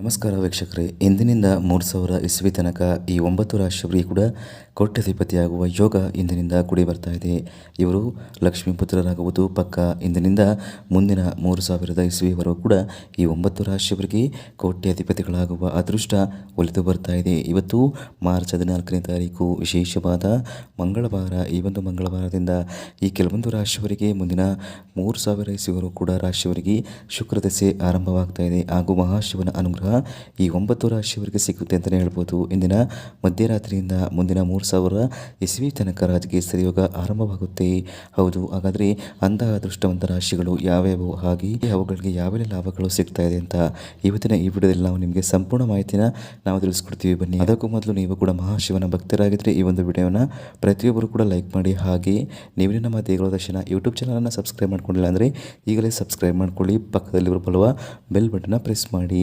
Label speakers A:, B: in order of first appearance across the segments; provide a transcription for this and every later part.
A: ನಮಸ್ಕಾರ ವೀಕ್ಷಕರೇ. ಇಂದಿನಿಂದ ಮೂರು ಸಾವಿರ ಇಸ್ವಿ ತನಕ ಈ ಒಂಬತ್ತು ರಾಶಿಯವರಿಗೆ ಕೂಡ ಕೋಟ್ಯಧಿಪತಿಯಾಗುವ ಯೋಗ ಇಂದಿನಿಂದ ಕೂಡಿ ಬರ್ತಾ ಇದೆ. ಇವರು ಲಕ್ಷ್ಮೀ ಪುತ್ರರಾಗುವುದು ಪಕ್ಕ. ಇಂದಿನಿಂದ ಮುಂದಿನ ಮೂರು ಸಾವಿರದ ಇಸ್ವಿವರೆಗೂ ಕೂಡ ಈ ಒಂಬತ್ತು ರಾಶಿಯವರಿಗೆ ಕೋಟ್ಯಾಧಿಪತಿಗಳಾಗುವ ಅದೃಷ್ಟ ಒಲಿದು ಬರ್ತಾ ಇದೆ. ಇವತ್ತು ಮಾರ್ಚ್ ಹದಿನಾಲ್ಕನೇ ತಾರೀಕು, ವಿಶೇಷವಾದ ಮಂಗಳವಾರ. ಈ ಒಂದು ಮಂಗಳವಾರದಿಂದ ಈ ಕೆಲವೊಂದು ರಾಶಿಯವರಿಗೆ ಮುಂದಿನ ಮೂರು ಸಾವಿರ ಇಸ್ವಿವರೆಗೂ ಕೂಡ ರಾಶಿಯವರಿಗೆ ಶುಕ್ರ ದಶೆ ಆರಂಭವಾಗ್ತಾ ಇದೆ. ಹಾಗೂ ಮಹಾಶಿವನ ಅನುಗ್ರಹ ಈ ಒಂಬತ್ತು ರಾಶಿಯವರಿಗೆ ಸಿಗುತ್ತೆ ಅಂತಲೇ ಹೇಳ್ಬೋದು. ಇಂದಿನ ಮಧ್ಯರಾತ್ರಿಯಿಂದ ಮುಂದಿನ ಮೂರು ಸಾವಿರ ಇಸ್ವಿ ತನಕ ರಾಜಕೀಯ ಸರಿಯೋಗ ಆರಂಭವಾಗುತ್ತೆ. ಹೌದು, ಹಾಗಾದರೆ ಅಂತಹ ಅದೃಷ್ಟವಂತ ರಾಶಿಗಳು ಯಾವ್ಯಾವು ಹಾಗೆ ಅವುಗಳಿಗೆ ಯಾವೆಲ್ಲ ಲಾಭಗಳು ಸಿಗ್ತಾ ಇದೆ ಅಂತ ಇವತ್ತಿನ ಈ ವಿಡಿಯೋದಲ್ಲಿ ನಾವು ನಿಮಗೆ ಸಂಪೂರ್ಣ ಮಾಹಿತಿನ ನಾವು ತಿಳಿಸ್ಕೊಡ್ತೀವಿ. ಬನ್ನಿ, ಅದಕ್ಕೂ ಮೊದಲು ನೀವು ಕೂಡ ಮಹಾಶಿವನ ಭಕ್ತರಾಗಿದ್ದರೆ ಈ ಒಂದು ವಿಡಿಯೋನ ಪ್ರತಿಯೊಬ್ಬರು ಕೂಡ ಲೈಕ್ ಮಾಡಿ. ಹಾಗೆ ನೀವು ನಮ್ಮ ದೇಗುಲ ದರ್ಶನ ಯೂಟ್ಯೂಬ್ ಚಾನಲನ್ನು ಸಬ್ಸ್ಕ್ರೈಬ್ ಮಾಡ್ಕೊಂಡಿಲ್ಲ ಅಂದರೆ ಈಗಲೇ ಸಬ್ಸ್ಕ್ರೈಬ್ ಮಾಡ್ಕೊಳ್ಳಿ. ಪಕ್ಕದಲ್ಲಿರುವ ಬರುವ ಬೆಲ್ ಬಟನ್ನ ಪ್ರೆಸ್ ಮಾಡಿ.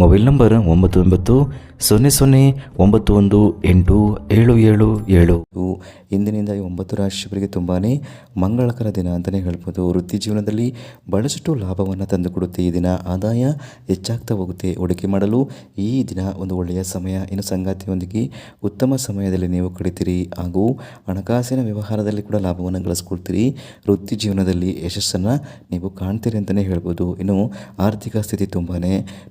A: ಮೊಬೈಲ್ ನಂಬರ್ ಒಂಬತ್ತು ಒಂಬತ್ತು ಸೊನ್ನೆ ಸೊನ್ನೆ ಒಂಬತ್ತು ಒಂದು ಎಂಟು ಏಳು ಏಳು ಏಳು. ಇಂದಿನಿಂದ ಈ ಒಂಬತ್ತು ರಾಶಿಯವರಿಗೆ ತುಂಬಾ ಮಂಗಳಕರ ದಿನ ಅಂತಲೇ ಹೇಳ್ಬೋದು. ವೃತ್ತಿ ಜೀವನದಲ್ಲಿ ಬಹಳಷ್ಟು ಲಾಭವನ್ನು ತಂದುಕೊಡುತ್ತೆ. ಈ ದಿನ ಆದಾಯ ಹೆಚ್ಚಾಗ್ತಾ ಹೋಗುತ್ತೆ. ಹೂಡಿಕೆ ಮಾಡಲು ಈ ದಿನ ಒಂದು ಒಳ್ಳೆಯ ಸಮಯ. ಇನ್ನು ಸಂಗಾತಿಯೊಂದಿಗೆ ಉತ್ತಮ ಸಮಯದಲ್ಲಿ ನೀವು ಕಡಿತೀರಿ ಹಾಗೂ ಹಣಕಾಸಿನ ವ್ಯವಹಾರದಲ್ಲಿ ಕೂಡ ಲಾಭವನ್ನು ಗಳಿಸ್ಕೊಳ್ತೀರಿ ವೃತ್ತಿ ಜೀವನದಲ್ಲಿ ಯಶಸ್ಸನ್ನು ನೀವು ಕಾಣ್ತೀರಿ ಅಂತಲೇ ಹೇಳ್ಬೋದು. ಇನ್ನು ಆರ್ಥಿಕ ಸ್ಥಿತಿ ತುಂಬಾ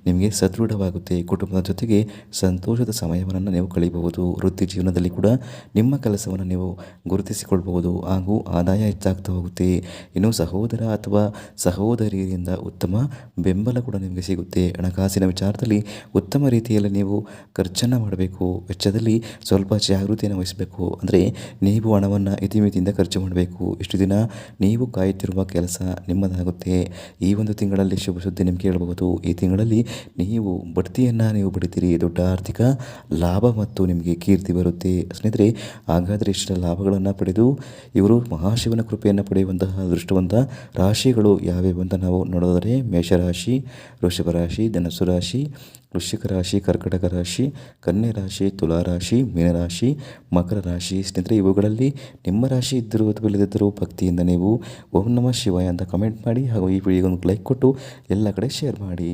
A: ನಿಮಗೆ ಸದೃಢವಾಗುತ್ತೆ. ಕುಟುಂಬದ ಜೊತೆಗೆ ಸಂತೋಷದ ಸಮಯವನ್ನು ನೀವು ಕಳೆಯಬಹುದು. ವೃತ್ತಿ ಜೀವನದಲ್ಲಿ ಕೂಡ ನಿಮ್ಮ ಕೆಲಸವನ್ನು ನೀವು ಗುರುತಿಸಿಕೊಳ್ಬಹುದು. ಹಾಗೂ ಆದಾಯ ಹೆಚ್ಚಾಗ್ತಾ ಹೋಗುತ್ತೆ. ಇನ್ನು ಸಹೋದರ ಅಥವಾ ಸಹೋದರಿಯರಿಂದ ಉತ್ತಮ ಬೆಂಬಲ ಕೂಡ ನಿಮಗೆ ಸಿಗುತ್ತೆ. ಹಣಕಾಸಿನ ವಿಚಾರದಲ್ಲಿ ಉತ್ತಮ ರೀತಿಯಲ್ಲಿ ನೀವು ಖರ್ಚನ್ನು ಮಾಡಬೇಕು. ವೆಚ್ಚದಲ್ಲಿ ಸ್ವಲ್ಪ ಜಾಗೃತಿಯನ್ನು ವಹಿಸಬೇಕು. ಅಂದರೆ ನೀವು ಹಣವನ್ನು ಇತಿಮಿತಿಯಿಂದ ಖರ್ಚು ಮಾಡಬೇಕು. ಇಷ್ಟು ದಿನ ನೀವು ಕಾಯುತ್ತಿರುವ ಕೆಲಸ ನಿಮ್ಮದಾಗುತ್ತೆ. ಈ ಒಂದು ತಿಂಗಳಲ್ಲಿ ಶುಭ ಸುದ್ದಿ ನಿಮಗೆ ಹೇಳಬಹುದು ಈ ತಿಂಗಳಲ್ಲಿ ನೀವು ಬಡ್ತಿಯನ್ನು ನೀವು ಬಡಿತೀರಿ ದೊಡ್ಡ ಆರ್ಥಿಕ ಲಾಭ ಮತ್ತು ನಿಮಗೆ ಕೀರ್ತಿ ಬರುತ್ತೆ. ಸ್ನೇಹಿತರೆ, ಹಾಗಾದರೆ ಇಷ್ಟರ ಲಾಭಗಳನ್ನು ಪಡೆದು ಇವರು ಮಹಾಶಿವನ ಕೃಪೆಯನ್ನು ಪಡೆಯುವಂತಹ ದೃಷ್ಟವಂತ ರಾಶಿಗಳು ಯಾವ್ಯಾವು ಅಂತ ನಾವು ನೋಡೋದಾದರೆ ಮೇಷರಾಶಿ ವೃಷಭ ರಾಶಿ, ಧನಸ್ಸು ರಾಶಿ, ವೃಶ್ಚಿಕ ರಾಶಿ, ಕರ್ಕಟಕ ರಾಶಿ, ಕನ್ಯೆ ರಾಶಿ, ತುಲಾ ರಾಶಿ ಮೀನರಾಶಿ ಮಕರ ರಾಶಿ. ಸ್ನೇಹಿತರೆ, ಇವುಗಳಲ್ಲಿ ನಿಮ್ಮ ರಾಶಿ ಇದ್ದರೂ ಅಥವಾ ಇಲ್ಲದಿದ್ದರೂ ಭಕ್ತಿಯಿಂದ ನೀವು ಓಂ ನಮಃ ಶಿವಾಯ ಅಂತ ಕಮೆಂಟ್ ಮಾಡಿ ಹಾಗೂ ಈ ವಿಡಿಯೋಗೊಂದು ಲೈಕ್ ಕೊಟ್ಟು ಎಲ್ಲ ಕಡೆ ಶೇರ್ ಮಾಡಿ.